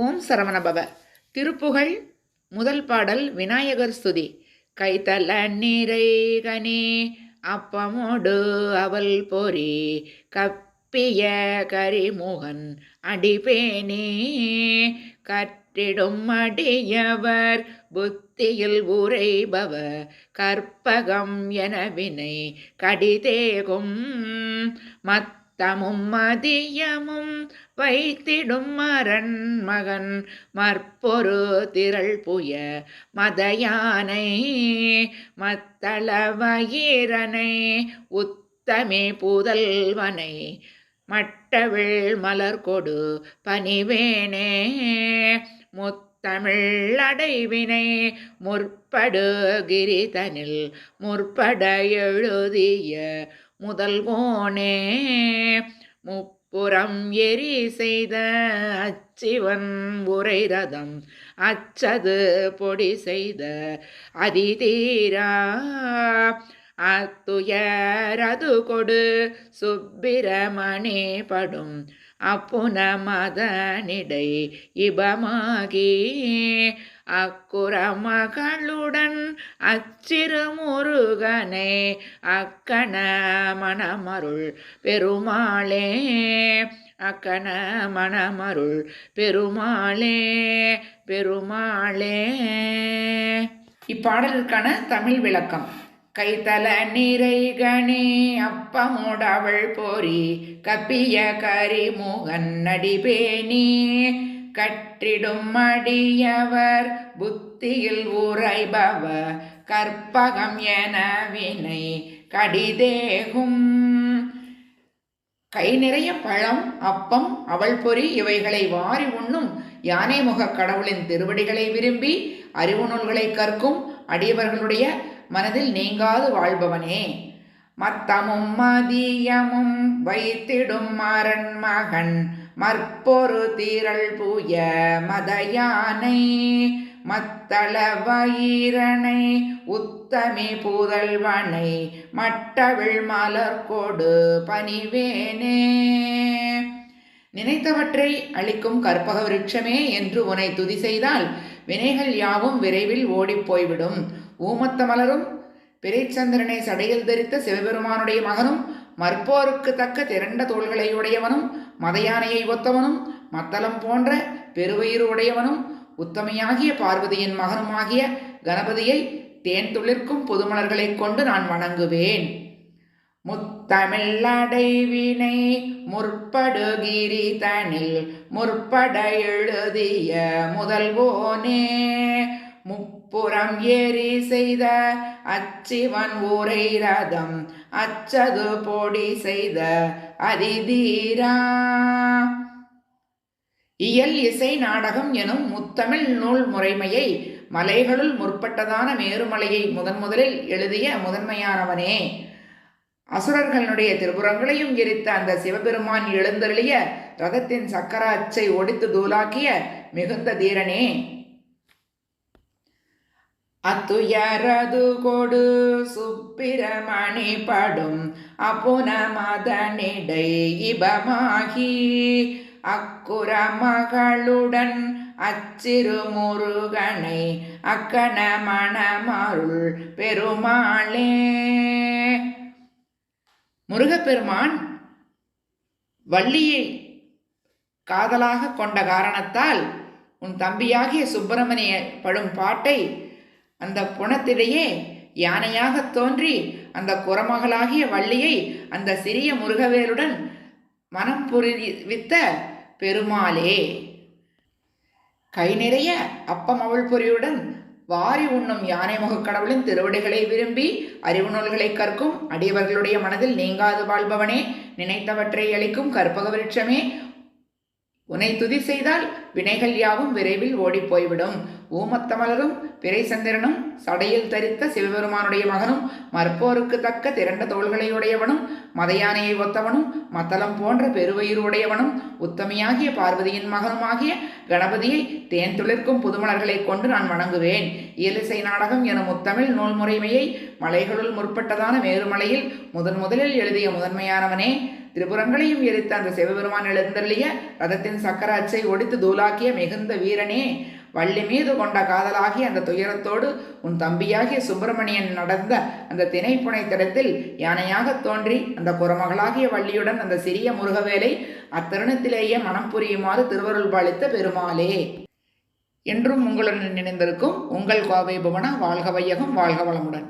ஓம் சரவணபவ திருப்புகழ் முதல் பாடல் விநாயகர் ஸ்துதி. கைத்தல நீரைகனே அப்பமோடு அவல் பொறி. கப்பிய கரிமுகன் அடிபேனே. கற்றிடும் அடியவர் புத்தியில் உரைபவ கற்பகம் என வினை கடிதேகும் மத் தமும் மதியமும் வைத்திடும் மரண் மகன் மற்பொரு திரள் புய மதயானை மத்தளவயிரனை உத்தமே புதல்வனை மட்டவிழ் மலர் கொடு பணிவேனே முத்தமிழ் அடைவினை முற்படு கிரிதனில் முற்பட எழுதிய முதல்வோனே முப்புறம் எரி செய்த அச்சிவன் உரை ரதம் அச்சது பொடி செய்த அதிதீரா. அத்துயரது கொடு சுப்பிரமணி படும் அப்புன மதனிடை இபமாகி. அக்குற மகளுடன் அச்சிறு முருகனே அக்கண மணமருள் பெருமாளே அக்கண மணமருள் பெருமாளே பெருமாளே. இப்பாடலுக்கான தமிழ் விளக்கம். கைத்தல நிறைகணி அப்பமுடவள் பொறி கப்பிய கரிமுகன் நடிபேனே. கற்றிடும் அடியவர் புத்தியில் உரைபவ கற்பகம் என வினை கடிதேகும். கை நிறைய பழம் அப்பம் அவள் பொறி இவைகளை வாரி உண்ணும் யானை முக கடவுளின் திருவடிகளை விரும்பி அறிவு நூல்களை கற்கும் அடியவர்களுடைய மனதில் நீங்காது வாழ்பவனே. மத்தமும் மதியமும் வைத்திடும் மரண் மகன் மற்பொரு தீரள் பூய மதயானை மத்தள வயிரனை உத்தமி புதல்வனை மட்டவிழ் மலர்கொடு பணிவேனே. நினைத்தவற்றை அளிக்கும் கற்பக விருட்சமே என்று உனை துதி செய்தால் வினைகள் யாவும் விரைவில் ஓடிப்போய்விடும் ஊமத்த மலரும் பிறைச்சந்திரனை சடையில் தரித்த சிவபெருமானுடைய மகனும் மற்போருக்கு தக்க திரண்ட தோள்களை உடையவனும் மதையானையை ஒத்தவனும் மத்தளம் போன்ற பெருவயிறு உடையவனும் உத்தமையாகிய பார்வதியின் மகனுமாகிய கணபதியை தேன் துளிர்க்கும் புதுமலர்களைக் கொண்டு நான் வணங்குவேன். முத்தமிழடைவினை முற்படுகிரி தனில் முற்பட எழுதிய முதல்வோனே புறம் ஏறி செய்த அச்சிவன் ஊரை ரதம் அச்சது பொடி செய்த அதிதீரா. இயல் இசை நாடகம் எனும் முத்தமிழ் நூல் முறைமையை மலைகளுள் முற்பட்டதான மேருமலையை முதன் முதலில் எழுதிய முதன்மையானவனே. அசுரர்களுடைய திருபுறங்களையும் எரித்த அந்த சிவபெருமான் எழுந்தருளிய ரதத்தின் சக்கர அச்சை ஒடித்து தூளாக்கிய மிகுந்த தீரனே. அத்துயரது கொடு சுப்பிரமணி படும் அப்புன மதனிடை இபமாகி அக்குற மகளுடன் அச்சிறு முருகனை அக்கண மணமருள் பெருமாளே. முருகப்பெருமான் வள்ளியை காதலாக கொண்ட காரணத்தால் உன் தம்பியாகிய சுப்பிரமணிய படும் பாட்டை அந்த புணத்திலேயே யானையாக தோன்றி அந்த குரமகளாகிய வள்ளியை அந்த சிறிய முருகவேலுடன் மனம் புரிவித்த பெருமாளே. கை நிறைய அப்பம் அவள் பொறியுடன் வாரி உண்ணும் யானை முகக் கடவுளின் திருவடிகளை விரும்பி அறிவு நூல்களை கற்கும் அடியவர்களுடைய மனதில் நீங்காது வாழ்பவனே. நினைத்தவற்றை அளிக்கும் கற்பக விருட்சமே. உனை துதி செய்தால் வினைகள் யாவும் விரைவில் ஓடிப்போய்விடும். ஊமத்தமலரும் பிறை சந்திரனும் சடையில் தரித்த சிவபெருமானுடைய மகனும் மற்போருக்கு தக்க திரண்ட தோள்களையுடையவனும் மதையானையை ஒத்தவனும் மத்தளம் போன்ற பெருவயிறு உடையவனும் உத்தமியாகிய பார்வதியின் மகனுமாகிய கணபதியை தேன் துளிர்க்கும் புதுமலர்களைக் கொண்டு நான் வணங்குவேன். இயலிசை நாடகம் எனும் முத்தமிழ் நூல் முறைமையை மலைகளுள் முற்பட்டதான மேருமலையில் முதன் முதலில் எழுதிய முதன்மையானவனே. திரிபுரங்களையும் எரித்த அந்த சிவபெருமான் எழுந்தருளிய ரதத்தின் சக்கர அச்சை ஒடித்து தூளாக்கிய மிகுந்த வீரனே வள்ளி மீது கொண்ட காதலாகி அந்த துயரத்தோடு உன் தம்பியாகிய சுப்பிரமணியன் நடந்த அந்த திணைப்புனை திடத்தில் யானையாக தோன்றி அந்த குரமகளாகிய வள்ளியுடன் அந்த சிறிய முருகவேலை அத்தருணத்திலேயே மனம் புரியுமாறு திருவருள் பாலித்த பெருமாளே. என்றும் உங்களுடன் நினைந்திருக்கும் உங்கள் கோவை புவனா வாழ்க வையகம் வாழ்க வளமுடன்.